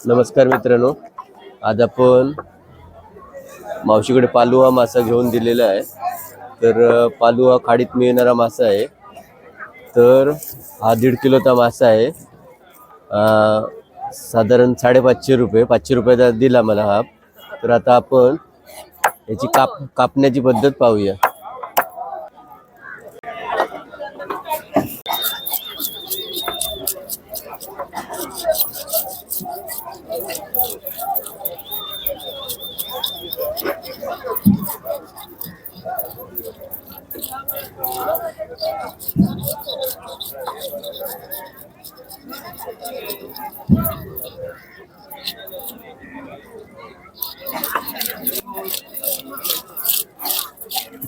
नमस्कार मित्रांनो. आज आपण मावशीकडे पालुहा मासा घेऊन दिलेला आहे. तर पालुहा पालुवा खाडीत मिळणारा मासा आहे. तर हा दीड किलोचा मासा आहे. साधारण साडेपाचशे रुपये पाचशे रुपयाचा दिला मला हा. तर आता आपण याची काप कापण्याची पद्धत पाहूया.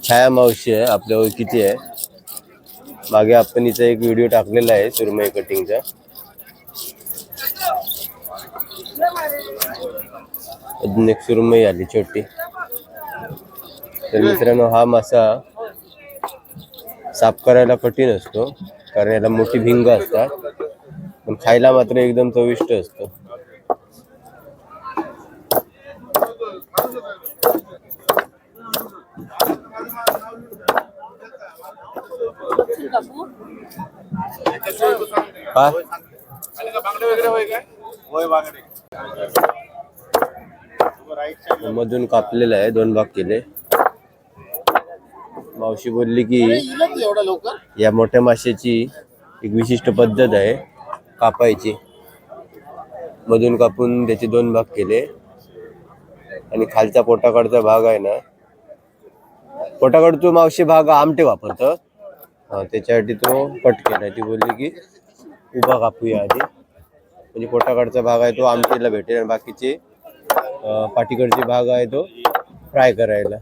छाया मावशी आहे आपल्या ओळखीची आहे. मागे आपण हिचा एक व्हिडिओ टाकलेला आहे सुरमई कटिंगचा अजून एक सुरमई आली छोटी. तर मित्रांनो हा मासा साफ करायला कठीण असतो कारण याला मोठी भिंग असतात. पण खायला मात्र एकदम चविष्ट असतो. मधून कापलेलं आहे दोन भाग केले. मावशी बोलली की या मोठ्या माशाची एक विशिष्ट पद्धत आहे कापायची. मधून कापून त्याचे दोन भाग केले. आणि खालचा पोटाकडचा भाग आहे ना. पोटाकड तो मावशी भाग आमटे वापरतो त्याच्यासाठी तो कट केला. ती बोलली की उभा कापूया आधी. म्हणजे पोटाकडचा भाग आहे तो आमटीला भेटेल आणि बाकीचे पाठीकडचे भाग आहे तो फ्राय करायला.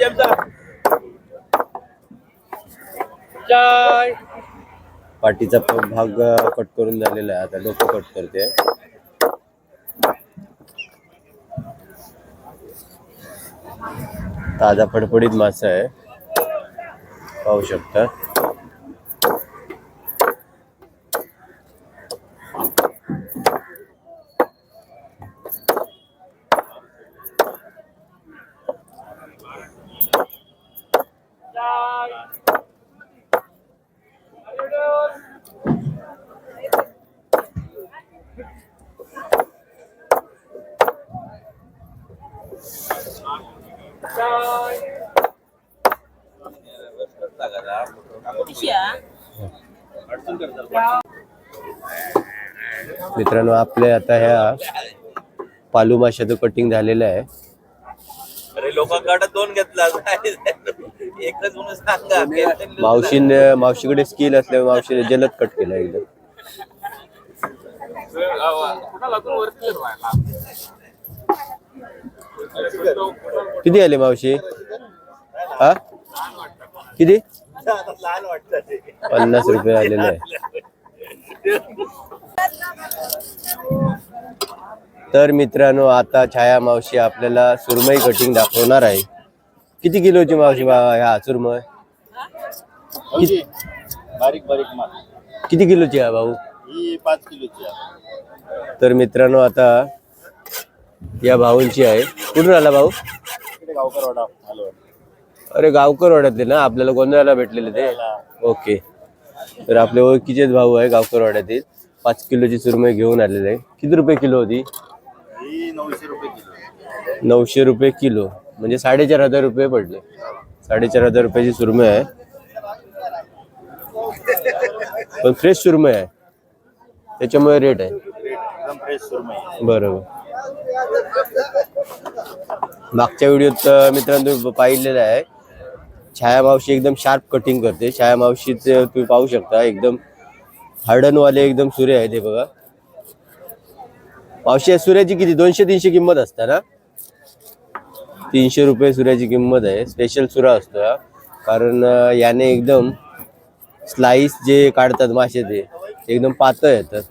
कमी ना पाठीचा भाग कट करून झालेला आहे. आता डोकं कट करते. ताजा फडफडीत मासा आहे. पाहू शकता. मित्रांनो आपल्या आता ह्या पालू माशाचं कटिंग झालेलं आहे. अरे लोकांकडे दोन घेतला. एकच म्हणून सांगा. मावशीने मावशीकडे स्किल असल्यामुळे मावशीने जलद कट केला एकदम. किती आले मावशी? हा? किती? लहान वाटत पन्नास रुपये आलेले आहे. तर मित्रांनो आता छाया मावशी आपल्याला सुरमई कटिंग दाखवणार आहे. किती किलोची मावशी बा ह्या सुरमई? बारीक बारीक माल. किती किलोची आहे भाऊ? ही पाच किलोची आहे. तर मित्रांनो आता या भाऊंची आहे. कुठून आला भाऊ? इकडे गावकर वाडा आलो अरे गावकर वाड्यातले ना? आपल्याला गोंधळाला भेटलेले ते. ओके. तर आपले ओळखीचेच भाऊ आहे गावकर वाड्यातील. पाच किलोची सुरमई घेऊन आलेले आहे. किती रुपये किलो होती? नऊशे रुपये किलो. नऊशे रुपये किलो म्हणजे साडेचार हजार रुपये पडले. साडेचार हजार रुपयाची सुरमई आहे. पण फ्रेश सुरमई आहे. त्याच्यामुळे रेट आहे. बरोबर. मागच्या व्हिडिओत अं, मित्रांनो पाहिलेलं आहे. छाया मावशी एकदम शार्प कटिंग करते. छाया मावशीचे तुम्ही पाहू शकता एकदम हार्डनवाले एकदम सुरे आहेत ते बघा. मावशी सूर्याची सुऱ्याची किती? दोनशे तीनशे किंमत असता ना? तीनशे रुपये सुऱ्याची किंमत आहे. स्पेशल सुरा असतो हा. कारण याने एकदम स्लाइस जे काढतात मासे ते ते एकदम पातळ येतात.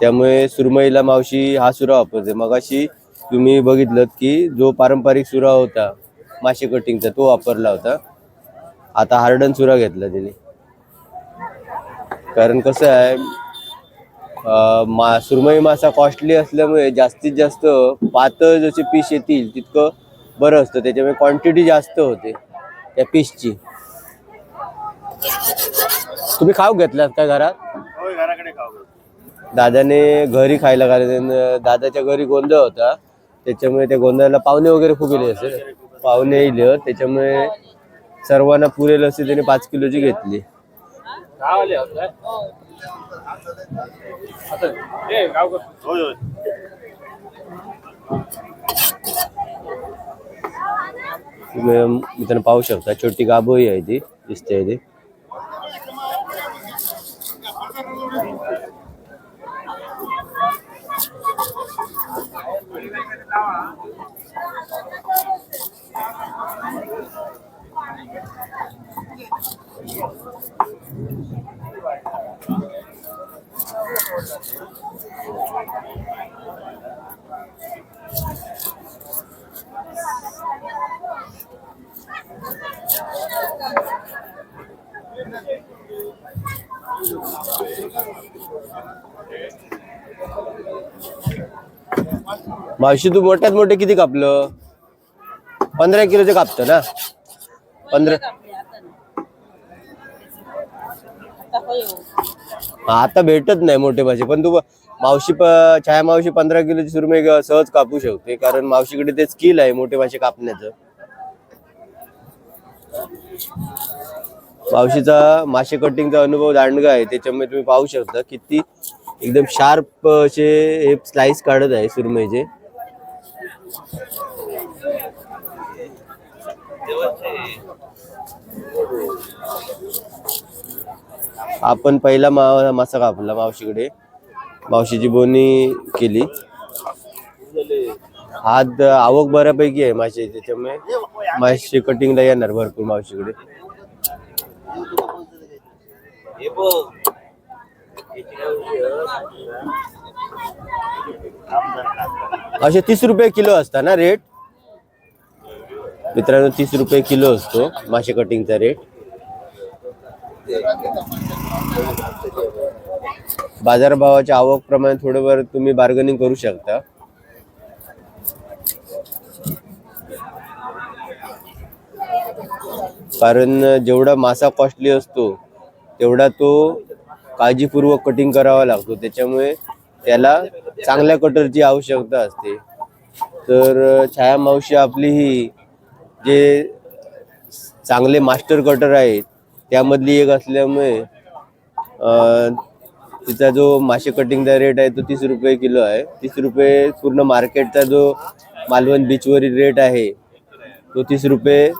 त्यामुळे सुरमईला मावशी हा सुरा वापरते. मगाशी तुम्ही बघितलं की जो पारंपरिक सुरा होता मासे कटिंगचा तो वापरला होता. आता हार्डन सुरा घेतला तिने. कारण कसं आहे मा सुरमई मासा कॉस्टली असल्यामुळे जास्तीत जास्त पातळ जसे पीस येतील तितकं बरं असतं. त्याच्यामुळे क्वांटिटी जास्त होते त्या पीसची तुम्ही खाऊ घेतलात का घरात? होय घराकडे खाऊ दादाने घरी खायला कारण दादाच्या घरी गोंधळ होता. त्याच्यामुळे त्या गोंधळाला पाहुणे वगैरे खूप येले असेल. पाहुणे येईल त्याच्यामुळे सर्वांना पुरेल असे त्याने पाच किलोची घेतली. तुम्ही मित्रांनो पाहू शकता छोटी गाभोई आहे ती दिसते ती. मावशी तू मोठ्यात मोठे किती कापलं? पंधरा किलोचे कापतं ना? पंधरा आता भेटत नाही मोठे मासे पण तू मावशी छाया मावशी पंधरा किलोची सुरमई सहज कापू शकते कारण मावशीकडे ते स्किल आहे मोठे मासे कापण्याचं. मावशीचा मासे कटिंगचा अनुभव दांडगा आहे त्याच्यामुळे तुम्ही पाहू शकता किती एकदम शार्प असे हे स्लाइस काढत आहे सुरमईचे. आपण पहिला मा मासा कापला मावशीकडे. मावशीची बोनी केली. हात आवक बऱ्यापैकी आहे मासे त्याच्यामुळे मासे कटिंगला येणार भरपूर मावशीकडे. असे तीस रुपये किलो असता ना रेट मित्रांनो तीस रुपये किलो असतो मासे कटिंगचा रेट बाजारभावाच्या आवक प्रमाणे थोडंफार तुम्ही बार्गनिंग करू शकता. कारण जेवढा मासा कॉस्टली असतो तेवढा तो काळजीपूर्वक कटिंग करावा लागतो. त्याच्यामुळे त्याला चांगल्या कटरची आवश्यकता असते. तर छाया मावशी आपली ही जे चांगले मास्टर कटर आहेत त्यामधली एक असल्यामुळे तिचा जो मासे कटिंगचा रेट आहे तो तीस रुपये किलो आहे. तीस रुपये पूर्ण मार्केटचा जो मालवण बीचवरील रेट आहे तो तीस रुपये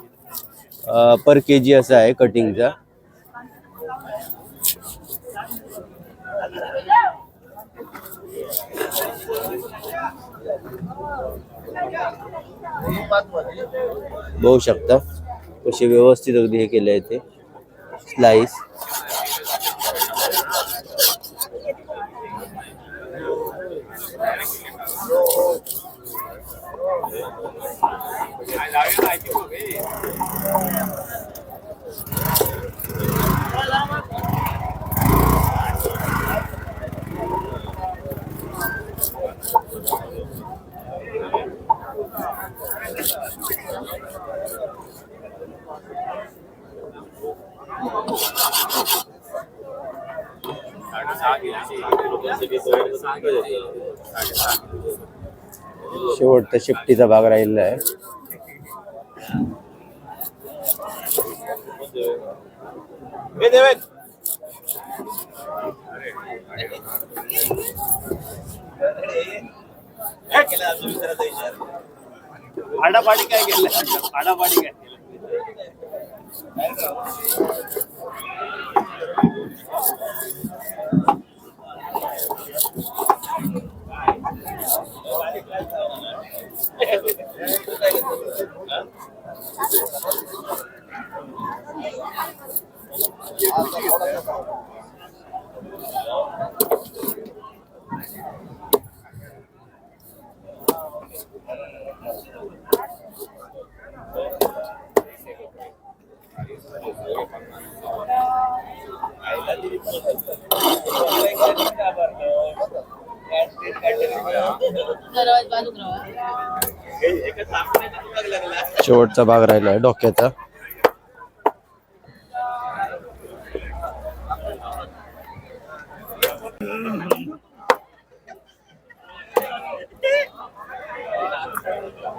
पर के जी असा आहे कटिंगचा. बघू शकता कसे व्यवस्थित अगदी हे केले आहे ते. स्लाइस शेवटचा शिफ्टीचा भाग राहिलेला आहे. काय केलं अजून आडापाडी काय केलं? आडापाडी काय केलं? शेवटचा भाग राहिला आहे डोक्याचा हे बाबा इथे चालू ना होय,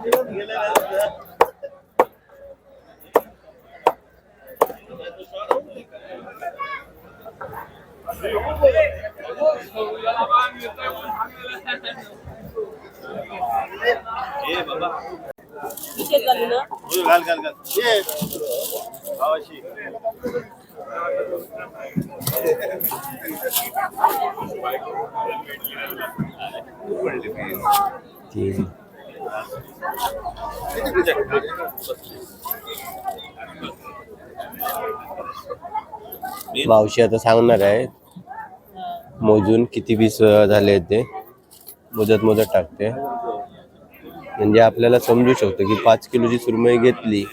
घाल घाल घाल ये भावाशी तीन. मावशी आता सांगणार आहे. मोजून किती पीस झाले आहेत ते. मोजत मोजत टाकते. म्हणजे आपल्याला समजू शकतो की पाच किलोची सुरमई घेतली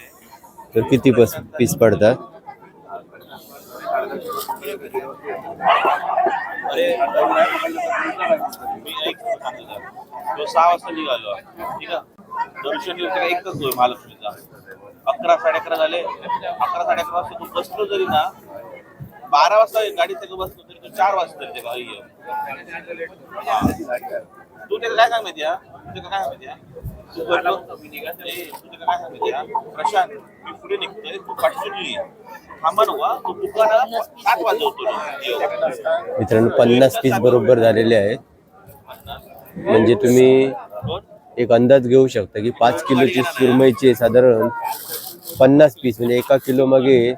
तर किती पस पीस पडतात? मी एक तो सहा वाजता निघालो. ठीक आहे? दर्शन येऊ एक तास होय महालक्ष्मीचा. अकरा साडे अकरा झाले. अकरा साडे अकरा वाजता तू बसलो जरी ना बारा वाजता गाडी सगळं बसलो तरी तू चार वाजता तरी ते तू त्याला काय सांग माहिती तुझं काय सांग माहिती काय प्रशांत मी पुढे निघतोय. तू थांबा तू दुकानात सात वाजवतो मित्रांनो पन्नास पीस बरोबर झालेले आहेत. म्हणजे तुम्ही एक अंदाज घेऊ शकता की पाच किलोची सुरमईचे साधारण. पन्नास पीस म्हणजे एका किलो मागे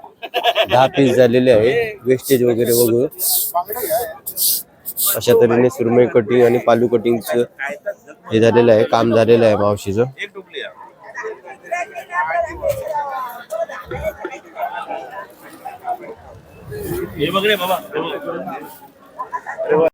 दहा पीस झालेले आहे वेस्टेज वगैरे बघू. अशा तऱ्हेने सुरमई कटिंग आणि पालू कटिंगचं हे झालेलं आहे काम झालेलं आहे मावशीचं. हे बघ रे बाबा.